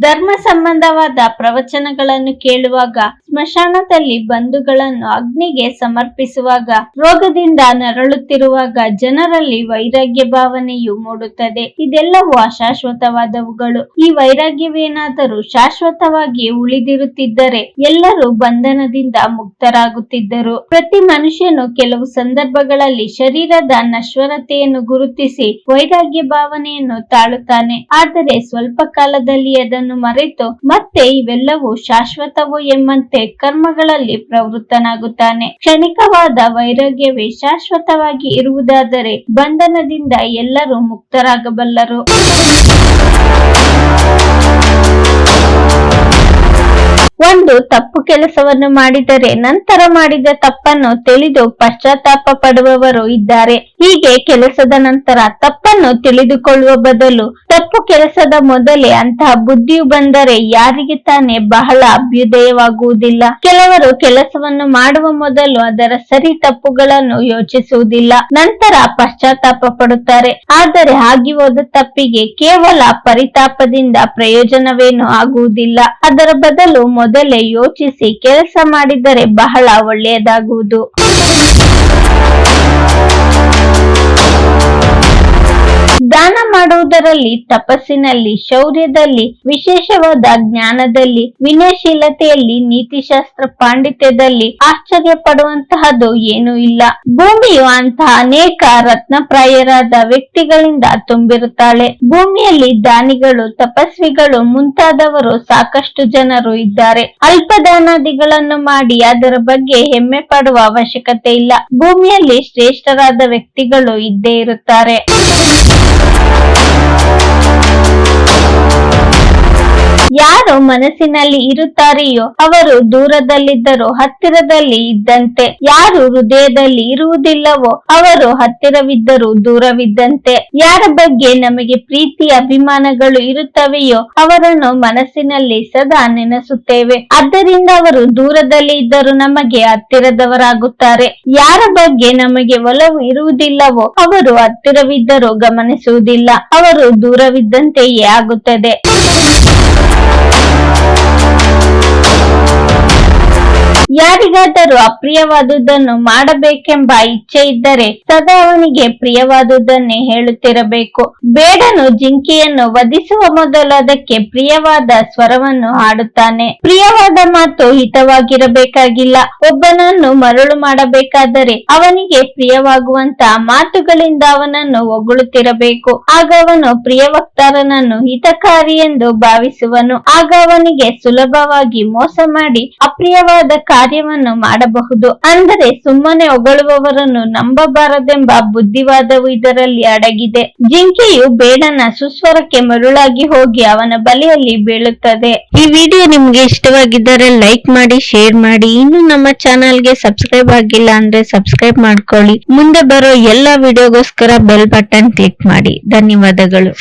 ಧರ್ಮ ಸಂಬಂಧವಾದ ಪ್ರವಚನಗಳನ್ನು ಕೇಳುವಾಗ ಸ್ಮಶಾನದಲ್ಲಿ ಬಂಧುಗಳನ್ನು ಅಗ್ನಿಗೆ ಸಮರ್ಪಿಸುವಾಗ, ರೋಗದಿಂದ ನರಳುತ್ತಿರುವಾಗ ಜನರಲ್ಲಿ ವೈರಾಗ್ಯ ಭಾವನೆಯು ಮೂಡುತ್ತದೆ. ಇದೆಲ್ಲವೂ ಅಶಾಶ್ವತವಾದವುಗಳು. ಈ ವೈರಾಗ್ಯವೇನಾದರೂ ಶಾಶ್ವತವಾಗಿ ಉಳಿದಿರುತ್ತಿದ್ದರೆ, ಎಲ್ಲರೂ ಬಂಧನದಿಂದ ಮುಕ್ತರಾಗುತ್ತಿದ್ದರು. ಪ್ರತಿ ಮನುಷ್ಯನು ಕೆಲವು ಸಂದರ್ಭಗಳಲ್ಲಿ ಶರೀರದ ನಶ್ವರತೆಯನ್ನು ಗುರುತಿಸಿ ವೈರಾಗ್ಯ ಭಾವನೆಯನ್ನು ತಾಳುತ್ತಾನೆ. ಆದರೆ ಸ್ವಲ್ಪ ಕಾಲದಲ್ಲಿ ಅದನ್ನು ಮರೆತು ಮತ್ತೆ ಇವೆಲ್ಲವೂ ಶಾಶ್ವತವೋ ಎಂಬಂತೆ ಕರ್ಮಗಳಲ್ಲಿ ಪ್ರವೃತ್ತನಾಗುತ್ತಾನೆ. ಕ್ಷಣಿಕವಾದ ವೈರಾಗ್ಯವೇ ಶಾಶ್ವತವಾಗಿ ಇರುವುದಾದರೆ ಬಂಧನದಿಂದ ಎಲ್ಲರೂ ಮುಕ್ತರಾಗಬಲ್ಲರು. ಒಂದು ತಪ್ಪು ಕೆಲಸವನ್ನು ಮಾಡಿದರೆ ನಂತರ ಮಾಡಿದ ತಪ್ಪನ್ನು ತಿಳಿದು ಪಶ್ಚಾತ್ತಾಪ ಪಡುವವರು ಇದ್ದಾರೆ. ಹೀಗೆ ಕೆಲಸದ ನಂತರ ತಪ್ಪನ್ನು ತಿಳಿದುಕೊಳ್ಳುವ ಬದಲು ತಪ್ಪು ಕೆಲಸದ ಮೊದಲೇ ಅಂತಹ ಬುದ್ಧಿಯು ಬಂದರೆ ಯಾರಿಗೆ ತಾನೇ ಬಹಳ ಅಭ್ಯುದಯವಾಗುವುದಿಲ್ಲ. ಕೆಲವರು ಕೆಲಸವನ್ನು ಮಾಡುವ ಮೊದಲು ಅದರ ಸರಿ ತಪ್ಪುಗಳನ್ನು ಯೋಚಿಸುವುದಿಲ್ಲ. ನಂತರ ಪಶ್ಚಾತ್ತಾಪ ಪಡುತ್ತಾರೆ. ಆದರೆ ಆಗಿ ಹೋದ ತಪ್ಪಿಗೆ ಕೇವಲ ಪರಿತಾಪದಿಂದ ಪ್ರಯೋಜನವೇನು ಆಗುವುದಿಲ್ಲ. ಅದರ ಬದಲು ಮೊದಲೇ ಯೋಚಿಸಿ ಕೆಲಸ ಮಾಡಿದರೆ ಬಹಳ ಒಳ್ಳೆಯದಾಗುವುದು. ಮಾಡುವುದರಲ್ಲಿ ತಪಸ್ಸಿನಲ್ಲಿ, ಶೌರ್ಯದಲ್ಲಿ, ವಿಶೇಷವಾದ ಜ್ಞಾನದಲ್ಲಿ, ವಿನಯಶೀಲತೆಯಲ್ಲಿ, ನೀತಿಶಾಸ್ತ್ರ ಪಾಂಡಿತ್ಯದಲ್ಲಿ ಆಶ್ಚರ್ಯ ಪಡುವಂತಹದ್ದು ಏನೂ ಇಲ್ಲ. ಭೂಮಿಯು ಅಂತಹ ಅನೇಕ ರತ್ನಪ್ರಾಯರಾದ ವ್ಯಕ್ತಿಗಳಿಂದ ತುಂಬಿರುತ್ತಾಳೆ. ಭೂಮಿಯಲ್ಲಿ ದಾನಿಗಳು, ತಪಸ್ವಿಗಳು ಮುಂತಾದವರು ಸಾಕಷ್ಟು ಜನರು ಇದ್ದಾರೆ. ಅಲ್ಪ ದಾನಾದಿಗಳನ್ನು ಮಾಡಿ ಅದರ ಬಗ್ಗೆ ಹೆಮ್ಮೆ ಪಡುವ ಅವಶ್ಯಕತೆ ಇಲ್ಲ. ಭೂಮಿಯಲ್ಲಿ ಶ್ರೇಷ್ಠರಾದ ವ್ಯಕ್ತಿಗಳು ಇದ್ದೇ ಇರುತ್ತಾರೆ. ಯಾರು ಮನಸ್ಸಿನಲ್ಲಿ ಇರುತ್ತಾರೆಯೋ ಅವರು ದೂರದಲ್ಲಿದ್ದರೂ ಹತ್ತಿರದಲ್ಲಿ ಇದ್ದಂತೆ. ಯಾರು ಹೃದಯದಲ್ಲಿ ಇರುವುದಿಲ್ಲವೋ ಅವರು ಹತ್ತಿರವಿದ್ದರೂ ದೂರವಿದ್ದಂತೆ. ಯಾರ ಬಗ್ಗೆ ನಮಗೆ ಪ್ರೀತಿ, ಅಭಿಮಾನಗಳು ಇರುತ್ತವೆಯೋ ಅವರನ್ನು ಮನಸ್ಸಿನಲ್ಲಿ ಸದಾ ನೆನೆಸುತ್ತೇವೆ. ಆದ್ದರಿಂದ ಅವರು ದೂರದಲ್ಲಿ ಇದ್ದರೂ ನಮಗೆ ಹತ್ತಿರದವರಾಗುತ್ತಾರೆ. ಯಾರ ಬಗ್ಗೆ ನಮಗೆ ಒಲವು ಇರುವುದಿಲ್ಲವೋ ಅವರು ಹತ್ತಿರವಿದ್ದರೂ ಗಮನಿಸುವುದಿಲ್ಲ. ಅವರು ದೂರವಿದ್ದಂತೆಯೇ ಆಗುತ್ತದೆ. ಯಾರಿಗಾದರೂ ಅಪ್ರಿಯವಾದುದನ್ನು ಮಾಡಬೇಕೆಂಬ ಇಚ್ಛೆ ಇದ್ದರೆ ಸದಾ ಅವನಿಗೆ ಪ್ರಿಯವಾದುದನ್ನೇ ಹೇಳುತ್ತಿರಬೇಕು. ಬೇಡನು ಜಿಂಕೆಯನ್ನು ವಧಿಸುವ ಮೊದಲು ಅದಕ್ಕೆ ಪ್ರಿಯವಾದ ಸ್ವರವನ್ನು ಹಾಡುತ್ತಾನೆ. ಪ್ರಿಯವಾದ ಮಾತು ಹಿತವಾಗಿರಬೇಕಾಗಿಲ್ಲ. ಒಬ್ಬನನ್ನು ಮರಳು ಮಾಡಬೇಕಾದರೆ ಅವನಿಗೆ ಪ್ರಿಯವಾಗುವಂತ ಮಾತುಗಳಿಂದ ಅವನನ್ನು ಒಗಳುತ್ತಿರಬೇಕು ಆಗ ಅವನು ಪ್ರಿಯ ವಕ್ತಾರನನ್ನು ಹಿತಕಾರಿ ಎಂದು ಭಾವಿಸುವನು. ಆಗ ಅವನಿಗೆ ಸುಲಭವಾಗಿ ಮೋಸ ಮಾಡಿ ಅಪ್ರಿಯವಾದ ಕಾರ್ಯವನ್ನು ಮಾಡಬಹುದು ಅಂದರೆ ಸುಮ್ಮನೆ ಹೊಗಳುವವರನ್ನು ನಂಬಬಾರದೆಂಬ ಬುದ್ಧಿವಾದವು ಇದರಲ್ಲಿ ಅಡಗಿದೆ. ಜಿಂಕೆಯು ಬೇಡನ ಸುಸ್ವರಕ್ಕೆ ಮರುಳಾಗಿ ಹೋಗಿ ಅವನ ಬಲೆಯಲ್ಲಿ ಬೀಳುತ್ತದೆ. ಈ ವಿಡಿಯೋ ನಿಮ್ಗೆ ಇಷ್ಟವಾಗಿದ್ದರೆ ಲೈಕ್ ಮಾಡಿ, ಶೇರ್ ಮಾಡಿ. ಇನ್ನು ನಮ್ಮ ಚಾನಲ್ಗೆ ಸಬ್ಸ್ಕ್ರೈಬ್ ಆಗಿಲ್ಲ ಅಂದ್ರೆ ಸಬ್ಸ್ಕ್ರೈಬ್ ಮಾಡ್ಕೊಳ್ಳಿ. ಮುಂದೆ ಬರೋ ಎಲ್ಲಾ ವಿಡಿಯೋಗೋಸ್ಕರ ಬೆಲ್ ಬಟನ್ ಕ್ಲಿಕ್ ಮಾಡಿ. ಧನ್ಯವಾದಗಳು.